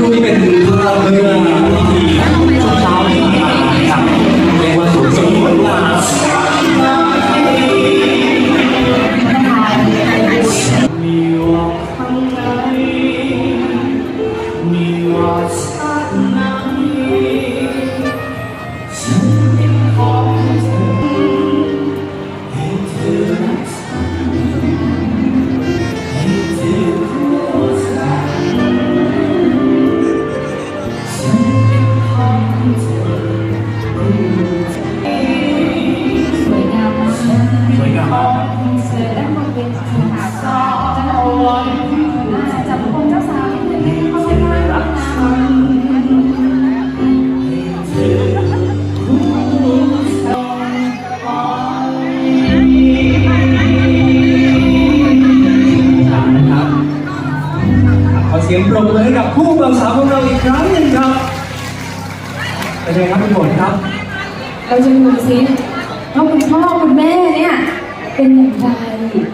ครู่นี้เป็นภาพเมื่อพิธีช่วงเช้าที่ผ่านมานะครับเรียกว่าสวยสดงดงาก เป็นไงครับทุกคนครับ เราจะดูซิว่าคุณพ่อคุณแม่เนี่ยเป็นอย่างไร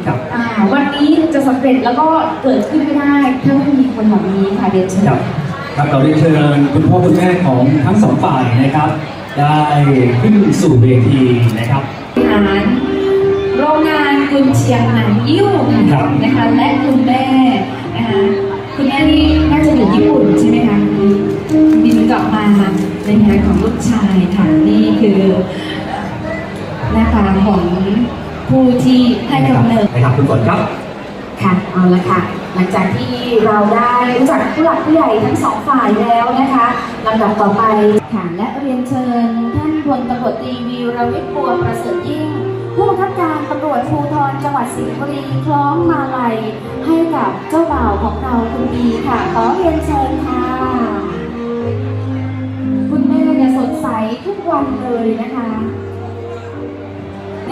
ครับอ่าวันนี้จะสำเร็จแล้วก็เกิดขึ้นไม่ได้ถ้าไม่มีคนแบบนี้ค่ะเรียนเชิญครับครับเราได้เชิญคุณพ่อคุณแม่ของทั้งสองฝ่ายนะครับ ได้ขึ้นสู่เวทีนะครับบริหารโรงงานกุนเชียงหนังยิ้วครับนะคะและคุณแม่นะคะ คุณแม่นี่น่าจะอยู่ญี่ปุ่นใช่ไหมคะบินกลับมาในงานของลูกชายค่ะนี่คือหน้าตาของผู้ที่ให้กำเนิดนะครับทุกคนครับค่ะเอาละค่ะ หลังจากที่เราได้รู้จักผู้หลักผู้ใหญ่ทั้งสองฝ่ายแล้วนะคะลำดับต่อไปค่ะและเรียนเชิญท่านพลตำรวจตรีวีรวิทย์บัวประเสริฐยิ่ง ผู้บังคับการตำรวจภูธรจังหวัดสิงห์บุรีคล้องมาลัยให้กับเจ้าบ่าวของเราคุณบีค่ะ ขอเรียนเชิญค่ะ คุณแม่เนี่ยสดใสทุกวันเลยนะคะ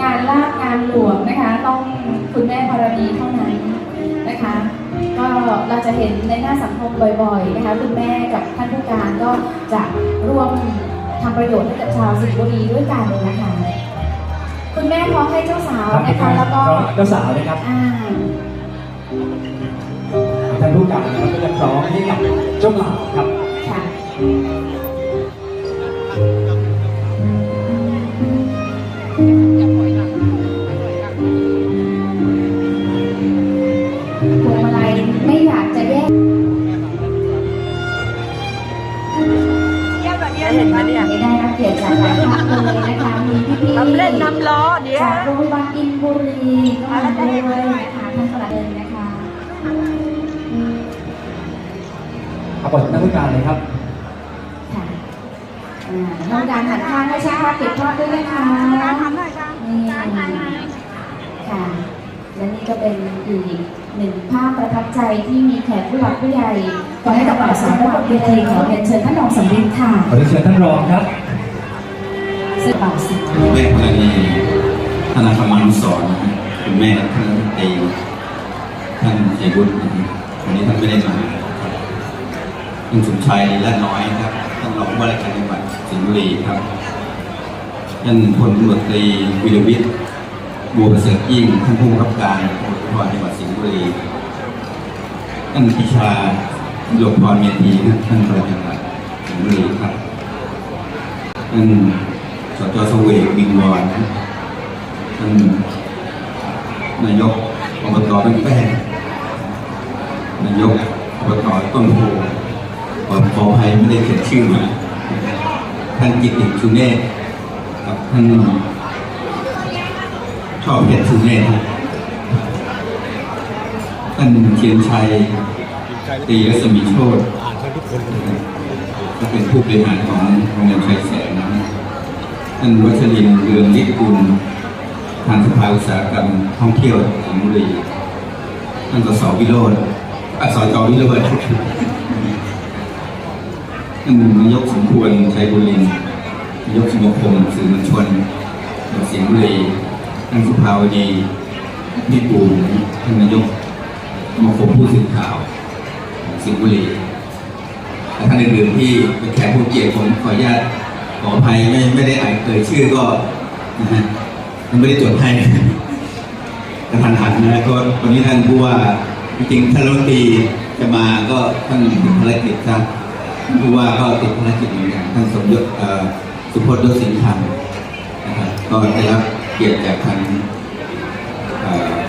งานลาบงานหลวงนะคะ ต้องคุณแม่พรณีเท่านั้นนะคะ ก็เราจะเห็นในหน้าสังคมบ่อยๆนะคะ คุณแม่กับท่านผู้การก็จะร่วมทำประโยชน์ให้กับชาวสิงห์บุรีด้วยกันนะคะ คุณแม่พร้อมให้เจ้าสาวครับนะคะแล้วก็เจ้าสาวนะครับอ่าท่านผู้การนะครับก็จะพร้อมให้กับเจ้าบ่าวครับค่ะ บุรีก็มาด้วยนะคะท่านประหลัดเลยนะคะขอบคุณท่านผู้การเลยครับค่ะอ่าน้องการหันข้างให้ช่างภาพเก็บภาพด้วยนะคะทำหน่อยค่ะนี่ค่ะและนี่ก็เป็นอีกหนึ่งภาพประทับใจที่มีแขกผู้หลักผู้ใหญ่ขอให้กับบ่าวสาวระดับเวทีขอเรียนเชิญท่านรองสำริดค่ะขอเรียนเชิญท่านรองครับซึ่งบ่าวสาวแม่กร ณีธนาคารมานุสรณ์นคุณแม่ท่านรัฐมนตรีท่านเอกบุตรนวันนี้ท่านไม่ได้มาครับท่านสมชายและน้อยครับ ท่านรองผู้ว่าราชการจังหวัดสิงห์บุรีครับ ท่านพลตำรวจตรีวิรวิทย์บัวประเสริฐยิ่ง ท่านผู้บังคับการตำรวจภูธรจังหวัดสิงห์บุรี ท่านพิชาหยกพรเมียนทีนะท่านประจังหวัดสิงห์บุรีครับท่านสจสเวกวิงวอนนะ ท่านนายกอบตบ้านแป้งนายกอบตต้นโพขอขออภัยไม่ได้เขียนชื่อมาท่านกิตติชุเนศกับท่านชอบเพชรชุเนศนท่านเทียนชัยตีรัศมีโชตก็เป็นผู้บริหารของโรงเรียนชัยแสนนะท่านวัชรินทร์เรืองฤทธิ์กุล ทางสภาอุตสาหกรรมท่องเที่ยวสิงห์บุรีท่านสสวิโรจน์อัสจวิโรจน์ท่านนายกสมควรชัยบุรินนายกสมาคมสื่อมวลชนจังหวัดสิงห์บุรีท่านสุภาวดีนิปูท่านนายกสมาคมผู้สื่อข่าวสิงห์บุรีและท่านอื่นๆที่เป็นแขกผู้เกียรติผมขออนุญาตขออภัยไม่ไม่ได้อ่านเอ่ยชื่อก็นะฮะ ไม่ได้ตรวจให้กระทันหันนะก็วันนี้ท่านผู้ว่าจริงท่านรัฐมนตรีจะมาก็ท่านติดภารกิจครับผู้ว่าก็ติดภารกิจเหมือนกันท่านสมยศเอ่อสุพจน์ยศสินธรรมนะครับก็ได้รับเกียรติจากทาง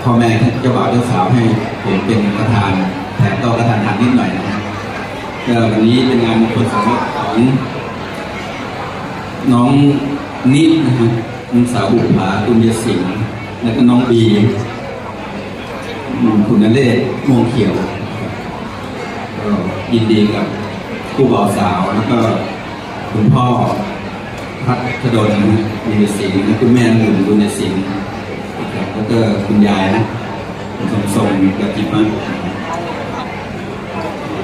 พ่อแม่ท่านเจ้าบ่าวเจ้าสาวให้ผมเป็นประธานแถมก็ประธานทานนิดหน่อยนะครับก็วันนี้เป็นงานมงคลสมรสของน้องนิดนะครับ น้องสาวบุภาตุลยสิงห์แล้วก็น้องบีคุณนเรศม่วงเขียวก็ยินดีกับผู้บ่าวสาวแล้วก็คุณพ่อพัฒดลบุญศิลป์และคุณแม่หนุ่มบุญศิลป์แล้วก็คุณยายนะคุณสมทรงกับจิมะ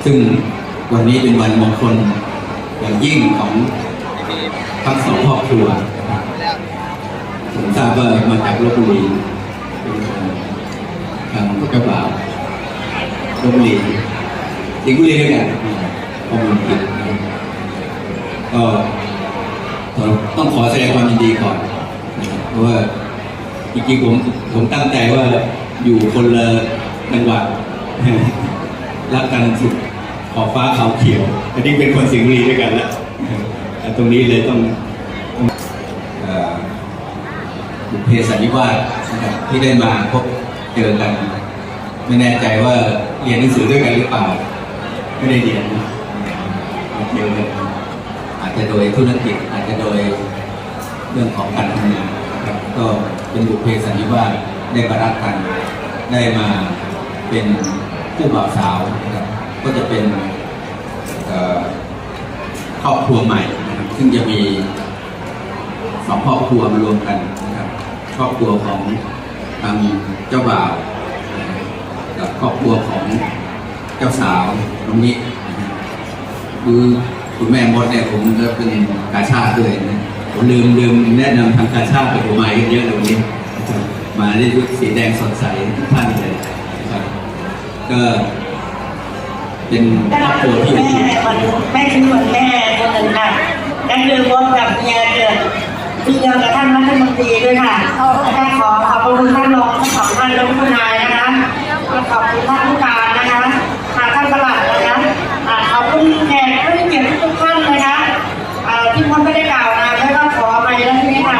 ซึ่งวันนี้เป็นวันมงคลอย่างยิ่งของทั้งสองครอบครัว ผมทราบว่ามาจากลบบุรีเป็นทางเจ้าบ่าวลบบุรีสิงห์บุรีด้วยกันข้อมูลผิดนะครับก็ต้องขอแสดงความยินดีก่อนเพราะว่าจริงๆผมผมตั้งใจว่าอยู่คนละจังหวัดรักกันสุดขอบฟ้าเขาวเขียวแต่นี่เป็นคนสิงห์บุรีด้วยกันแล้วตรงนี้เลยต้องเอ่อบุพเพ สันนิวาสนะครับที่ได้มาพบเจอกัน ไม่แน่ใจว่าเรียนหนังสือด้วยกันหรือเปล่า ไม่ได้เรียนเดียวกันอาจจะโดยธุรกิจอาจจะโดยเรื่องของการทำงานนะครับก็เป็นบุพเพสันนิวาสได้มารักกันได้มาเป็นผู้บ่าวสาวนะครับก็จะเป็นครอบครัวใหม่ ซึ่งจะมีสองครอบครัวมารวมกัน ครอบครัวของทางเจ้าบ่าวกับครอบครัวของเจ้าสาวตรงนี้คือคุณแม่มดเนี่ยผมก็เป็นกาชาติด้วยนะผมลืมลืมแนะนำทางกาชาติไปผมมาเยอะเลยวันนี้ มาในชุดสีแดงสดใสทุกท่านเลยครับก็เป็นครอบครัวที่แม่อุ่นแม่คือคนแม่คนหนึ่งค่ะนั่นคือพบกับเมียเกิด พี่เดียวกับท่านรัฐมนตรีด้วยค่ะแค่ขอขอบคุณท่านรองทั้งสองท่านและผู้นายนะคะขอบคุณท่านผู้การนะคะหาท่านประหลัดนะคะอ่าขอบคุณแขกผู้มีเกียรติทุกท่านนะคะอ่าที่มดไม่ได้กล่าวนามแล้วก็ขอไปแล้วทีนี้ค่ะ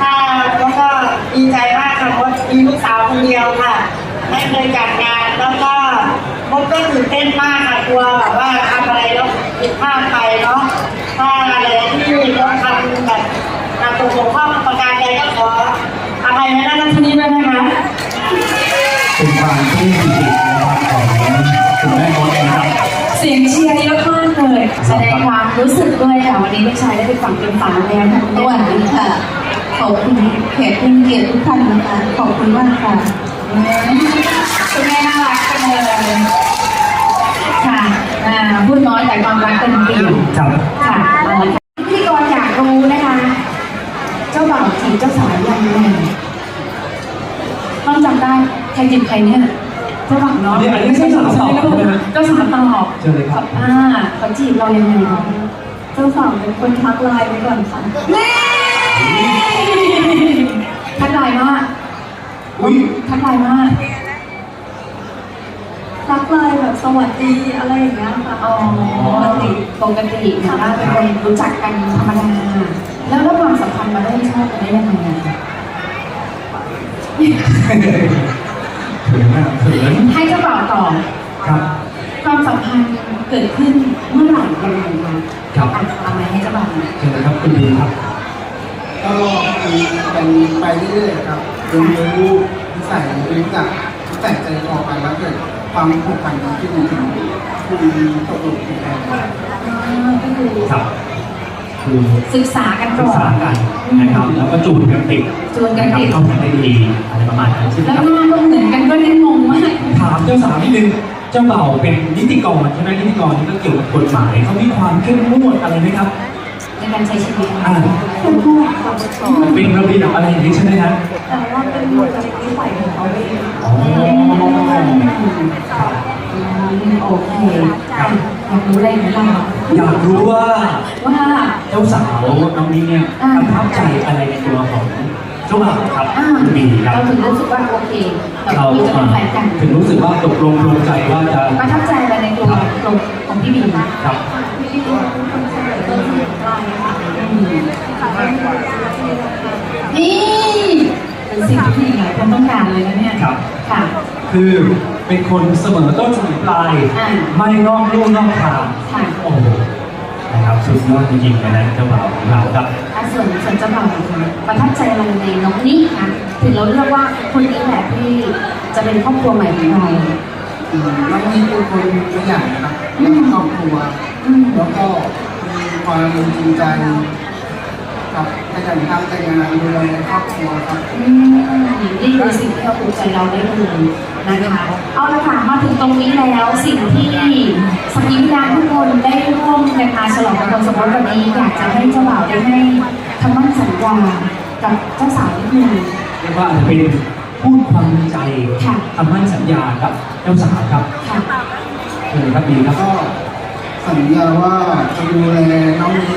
ถ้าแล้วก็ดีใจมากค่ะมดมีลูกสาวคนเดียวค่ะไม่เคยจัดงานแล้วก็ มดก็ตื่นเต้นมากค่ะกลัวแบบว่าทำอะไรแล้วผิดพลาดไปเนาะถ้าอะไรที่เราทำแบบการตกบกพร่องประการใดก็ขออภัยในหน้าที่นี้ด้วยนะคะ เป็นความที่จริงๆนะครับของคุณแม่มดนะครับ เสียงเชียร์เยอะมากเลย แสดงความรู้สึกด้วยค่ะวันนี้ลูกชายได้ไปฝั่งเป็นฝาแล้วค่ะสวัสดีค่ะ ขอบคุณแขกผู้มีเกียรติทุกท่านนะคะ ขอบคุณมากค่ะ คุณแม่น่ารักจังเลยค่ะอ่าพูดน้อยแต่ความรักเต็มเปี่ยม ครับค่ะเอาละค่ะพิธีกรอยากรู้นะคะ เจ้าบ่าวจีบเจ้าสาวยังไงต้องจำได้ใครจีบใครเนี่ย เจ้าบ่าวเนาะอันนี้อันนี้เจ้าสาวตอบใช่ไหมฮะเจ้าสาวตอบเชิญเลยครับ อ่าเขาจีบเรายังไงคะเจ้าสาวเป็นคนทักไลน์ไว้ก่อนค่ะนี่ทักไลน์มากอุ้ยทักไลน์มากทักไลน์แบบสวัสดีอะไรอย่างเงี้ยค่ะอ๋อปกติปกติเหมือนว่าเป็นคนรู้จักกันธรรมดาแล้วแล้วความสัมพันธ์มาได้ชอบกันได้ยังไงอะ เขินมากเขินให้เจ้าบ่าวตอบครับความสัมพันธ์เกิดขึ้นเมื่อไหร่ยังไงคะครับอะเอาไหมให้เจ้าบ่าวหน่อยเชิญเลยครับคุณดีครับก็มีกันไปเรื่อยๆครับเรียนรู้นิสัยรู้จักนิสัยใจคอกันแล้วเกิดความผูกพันกันขึ้นจริงๆคุยตกลงกันอ่าก็คือ ครับ คือศึกษากันศึก่กอนษากันนะครับ แล้วก็จูนกันติดจูนกันติดะครับเข้ากันได้ดีอะไรประมาณนั้นใช่ไหมแล้วครับหน้าก็เหมือนกันก็เลยงงมาก ถามเจ้าสาวนิดนึงเจ้าบ่าวเป็นนิติกรใช่ไหมนิติกรนี่ก็เกี่ยวกับกฎหมายเขามีความเข้มงวดอะไรไหมครับ ในการใช้ชีวิตอ่า เป็นผู้ขับสอนเป็นระเบียบอะไรอย่างนี้ใช่ไหมครับแต่ว่าเป็นบุคลิกนิสัยของเขาเองอ๋อโอเค อยากรู้อะไรไหมล่ะอยากรู้ว่าว่า เจ้าสาวน้องนี้เนี่ยประทับใจอะไรในตัวของเจ้าบ่าวครับพี่บีครัเราบถึงรู้สึกว่าโอเคเราจะเป็นแฟนกันถึงรู้สึกว่าตกลงปลงใจว่าจะประทับใจอะไรในตัวตรงของพี่บีบ้ครับนี่ เป็นสิ่งที่หลายคนต้องการเลยนะเนี่ยครับ ค่ะ คือเป็นคนเสมอต้นเสมอปลาย อ่า ไม่นอกลู่นอกทางค่ะโอ้โหนะครับสุดยอดจริงๆเลยนะเจ้าบ่าวของเราครับ อะส่วนส่วนเจ้าบ่าวนะคะประทับใจอะไรในน้องนี่คะถึงเราเลือกว่าคนนี้แหละที่จะเป็นครอบครัวใหม่ของเราอืมแล้วนี่เป็นคนตัวอย่างนะครับรักครอบครัว อืมแล้วก็มีความจริงใจ ครับขยันทำแต่งานดูแลครอบครัวครับอืมนี่คือสิ่งที่เราภูมิใจเราได้เลยนะคะเอาละค่ะมาถึงตรงนี้แล้วสิ่งที่สกิลดานทุกคนได้ร่วมนะคะฉลองวันสมรสวันนี้อยากจะให้เจ้าบ่าวได้ให้คำมั่นสัญญากับเจ้าสาวนิดนึงเรียกว่าอาจจะเป็นพูดความในใจค่ะคำมั่นสัญญากับเจ้าสาวครับค่ะเชิญครับดีครับก็สัญญาว่าจะดูแลน้องนี้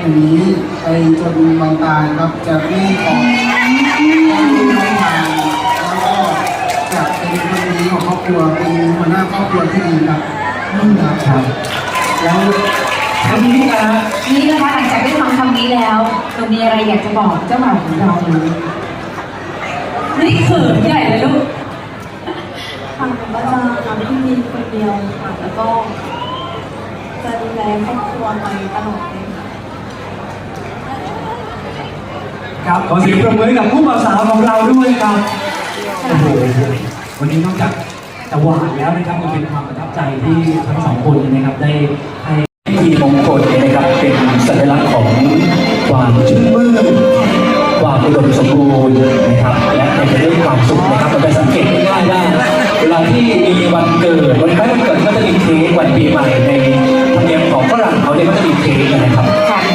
อย่างนี้ไปจนวันตายครับ จะไม่ขอไม่ทางแล้วก็จะเป็นคนดีของครอบครัวเป็นหัวหน้าครอบครัวที่ดีครับครับครับแล้วคำนี้นะฮะนี่นะคะหลังจากได้ฟังคำนี้แล้วเรามีอะไรอยากจะบอกเจ้าบ่าวของเราไหมนี่เขินใหญ่เลยลูกค่ะผมก็จะทำที่มีคนเดียวค่ะ แล้วก็จะดูแลครอบครัวไปตลอดเลย ค่ะครับขอเสียงปรบมือให้กับผู้บ่าวสาวของเราด้วยครับโอ้โหวันนี้นอกจากจะหวานแล้วนะครับมันเป็นความประทับใจที่ทั้งสองคนเนยนะครับได้ให้พิธีมงคลเนี่ยนะครับเป็นสัญลักษณ์ของความชื่นมื่นความอุดมสมบูรณ์นะครับและเป็นไปด้วยความสุขนะครับมันเป็นสังเกตง่ายๆว่าเวลาที่มีวันเกิดวันคล้ายวันเกิดก็จะมีเค้กวันปีใหม่ในธรรมเนียมของฝรั่งเขาเนี่ยก็จะมีเค้กนะครับ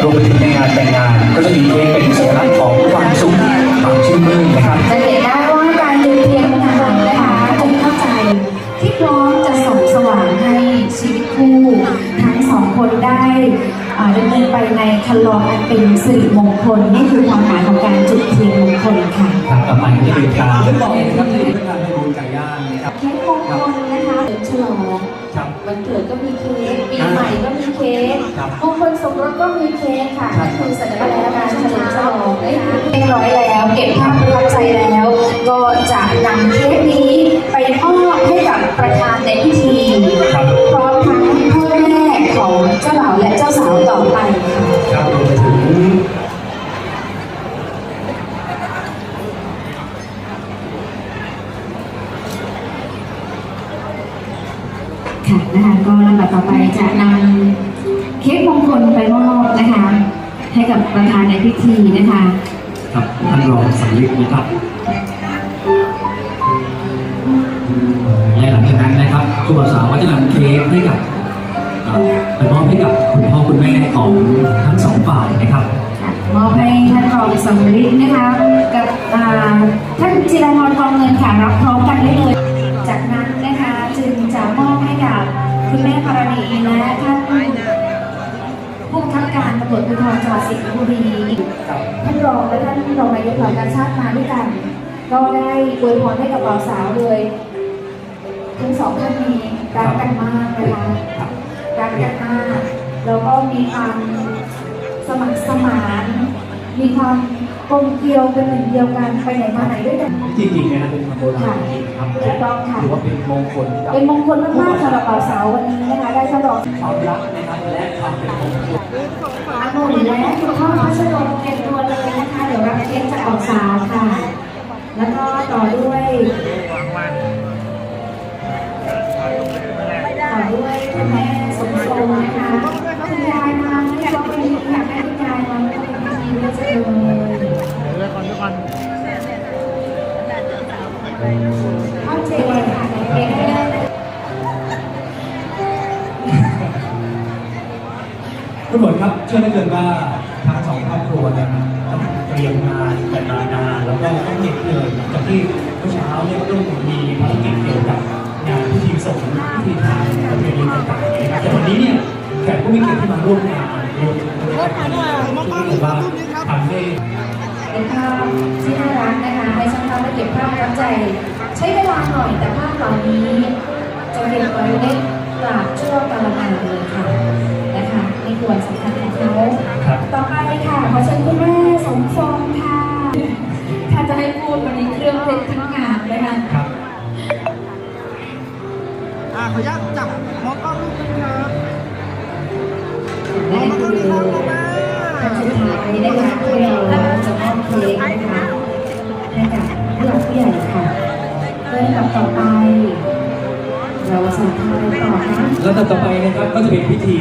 รวมไปถึงในงานแต่งงานก็จะมีเค้ก ลองอันเป็นสิริมงคลนี่คือความหมายของการจุดเทียนมงคลค่ะครับต่อไปก็เป็นการเรื่องบอกเองนะครับที่เป็นการให้ดูไก่ย่างนะครับเค้กมงคลนะคะเฉลิมฉลองครับวันเกิดก็มีเค้กปีใหม่ก็มีเค้กครับมงคลสมรสก็มีเค้กค่ะครับนั่นคือสัญลักษณ์การเฉลิมฉลองนะคะเรียบร้อยแล้ว เก็บภาพประทับใจแล้ว ก็จะนำเค้กนี้ไปมอบให้กับประธานในพิธีครับพร้อมทั้งพ่อแม่ของเจ้าบ่าวและเจ้าสาวต่อไปค่ะค รับรวมไปถึงค่ะนะคะก็ลำดับต่อไปจะนำเค้กมงคลไปมอบนะคะ ให้กับประธานในพิธีนะคะครับท่านรองสังลิกนะครับ และหลังจากนั้นนะครับครูบ่าวสาวก็จะนำเค้กให้กับเอ่อไปมอบให้กับคุณพ่อคุณแม่ของท่าย ให้ท่องสำริดนะคะ กับอ่าท่านจิรพรทองเงินค่ะรับพร้อมกันได้เลย จากนั้นนะคะจึงจะมอบให้กับคุณแม่ภรณีและท่านผู้บังคับการตำรวจภูธรจังหวัดสิงห์บุรีท่านรองและท่านรองนายกเหล่าการชาติมาด้วยกัน ก็ได้อวยพรให้กับบ่าวสาวเลยทั้งสองท่านนี้รักกันมากนะคะรักกันมากแล้วก็มีความสมัครสมาน มีความกลมเกลียวเป็นหนึ่งเดียวกันไปไหนมาไหนด้วยกัน จริงๆนะครับเป็นคำโบราณจริงๆครับถูกต้องค่ะถือว่าเป็นมงคลกับเป็นมงคลมากๆสำหรับบ่าวสาววันนี้นะคะได้ฉลองความรักนะครับและความเป็นมงคลองุ่นและคุณพ่อพัชรนเตรียมตัวเลยนะคะเดี๋ยวรับเค้กจากบ่าวสาวค่ะ แล้วก็ต่อด้วยต่อด้วยคุณแม่สมทรงนะคะคุณยายมาไม่ยอมไปอยากให้ พิธีด้วยจังเลยเข้าใจเลยค่ะเค้กให้ได้ทุกคนครับเชื่อได้เกินว่าทั้งสองครอบครัวเนี่ยต้องเตรียมงานแต่มานานแล้วก็ต้องเหน็ดเหนื่อยจากที่เมื่อเช้าเนี่ยต้องมีภารกิจเกี่ยวกับงานพิธีสงฆ์พิธีทางประเพณีต่างๆนะครับแต่วันนี้เนี่ยแขกผู้มีเกียรติที่มาร่วมงานรวม เป็นภาพที่น่ารักนะคะให้ช่างภาพได้เก็บภาพประทับใจ ใช้เวลาหน่อยแต่ภาพเหล่านี้ จะเก็บไว้ได้ตราบชั่วกาลนานเลยค่ะนะคะในี่คือวันสำคัญของเขาต่อไปค่ะขอเชิญคุณแม่สมทรงเพชรทิ้งงานนะคะครับอะขออนุญาตจับมองกล้องลูกนะครับและนี่คือคำสุดท้าย นะคะที่เราจะมอบเค้กนะคะให้กับผู้หลักผู้ใหญ่ค่ะเพื่อลำดับต่อไป เราจะทำอะไรต่อคะแล้วต่อไปนะครับก็จะเป็นพิธี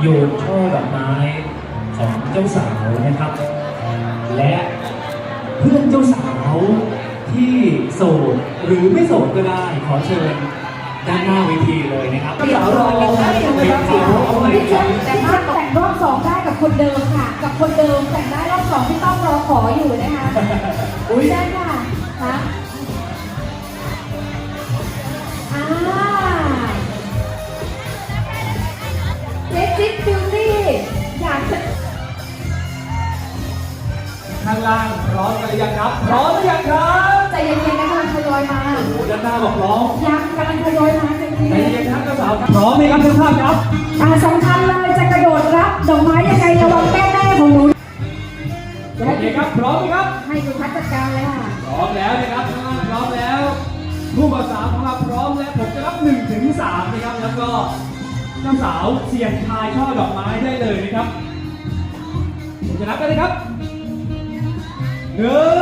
โยนช่อดอกไม้ของเจ้าสาวนะครับ และเพื่อนเจ้าสาวที่โสดหรือไม่โสดก็ได้ขอเชิญ ด้านหน้าเวทีเลยนะครับเจ้าสาวรอเป็นทางเอาใหม่พี่เชฟแต่ถ้าแต่งรอบสองได้กับคนเดิมค่ะ กับคนเดิมแต่งได้รอบสองที่ต้องรอขออยู่นะคะอุ้ยใช่ค่ะคะอ่าเจจิ๊บบิวตี้อยากจะข้างล่างพร้อมกันหรือยังครับ พร้อมหรือยังครับ ใจเย็นๆนะกำลังทยอยมาโอ้โหด้านหน้าบอกพร้อมยังกำลังทยอยมาจริงใจเย็นครับเจ้าสาวครับพร้อมไหมครับทุกท่านครับๆอ่าสำคัญเลยจะกระโดดรับดอกไม้ยังไงระวังแม่แม่ของหนูโอเคครับพร้อมไหมครับ ให้คุณพัฒจัดการเลยค่ะ พร้อมแล้วนะครับข้างล่างพร้อมแล้วผู้บ่าวสาวของเราพร้อมแล้วผมจะนับหนึ่งถึงสามนะครับ แล้วก็เจ้าสาวเสี่ยงทายช่อดอกไม้ได้เลยนะครับผมจะนับกันนะครับหนึ่ง